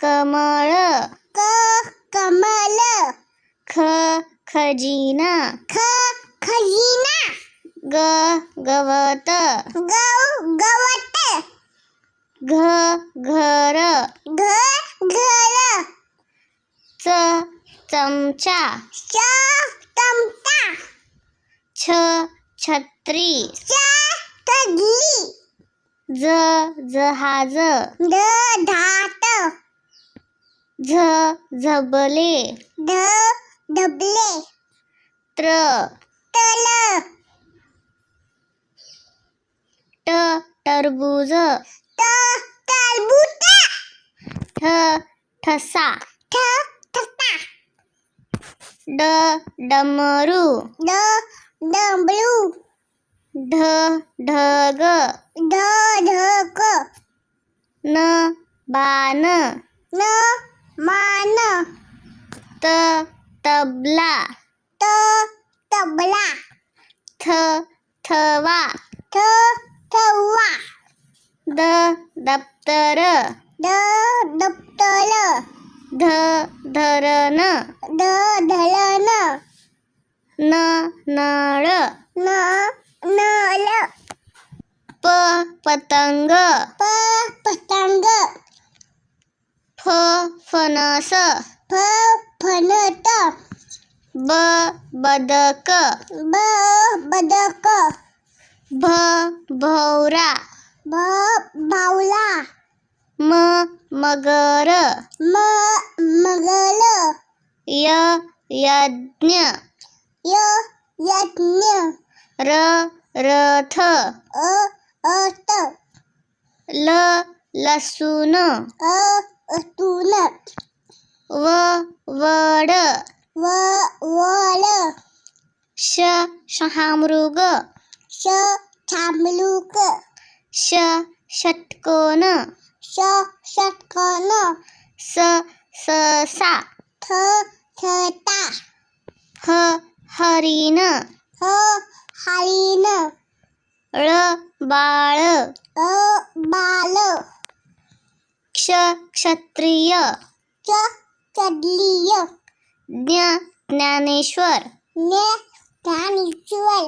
कमळ क कमल। ख खजिना। ख खजिना। ग गवत। ग गवत। घ घर। घ घर। च चमचा। च चमचा। छ छत्री। च तगली ज जहाज़। ध धात। झ झबले. ध डबले त्र. तल. ट टरबूज. त तरबूज ठ ठसा. ठ ठसा. ड डमरू. ड डबलू ढ ढग. ढ ढक न बाण. न मान त तबला त तबला थ थवा थ थवा द दप्तर द दप्तर ध धरण ध धलन न नळ न नल प पतंग प पतंग फ फणस फ फणत ब बदक ब बदक भ भवरा भ बावला म मगर म मगल य यज्ञ य यज्ञ र रथ अ अत ल लसूण अ अतुल व वड व वळ श शहामृग. श थांबलूक. श षटकोन. श षटकन. स ससा थ थता ह हरिण ह हरिण ळ बाळ. अ बाल ક્ષ ક્ષત્રિય ચ ચડલીય જ્ઞ જ્ઞાનેશ્વર ને જ્ઞાનેશ્વર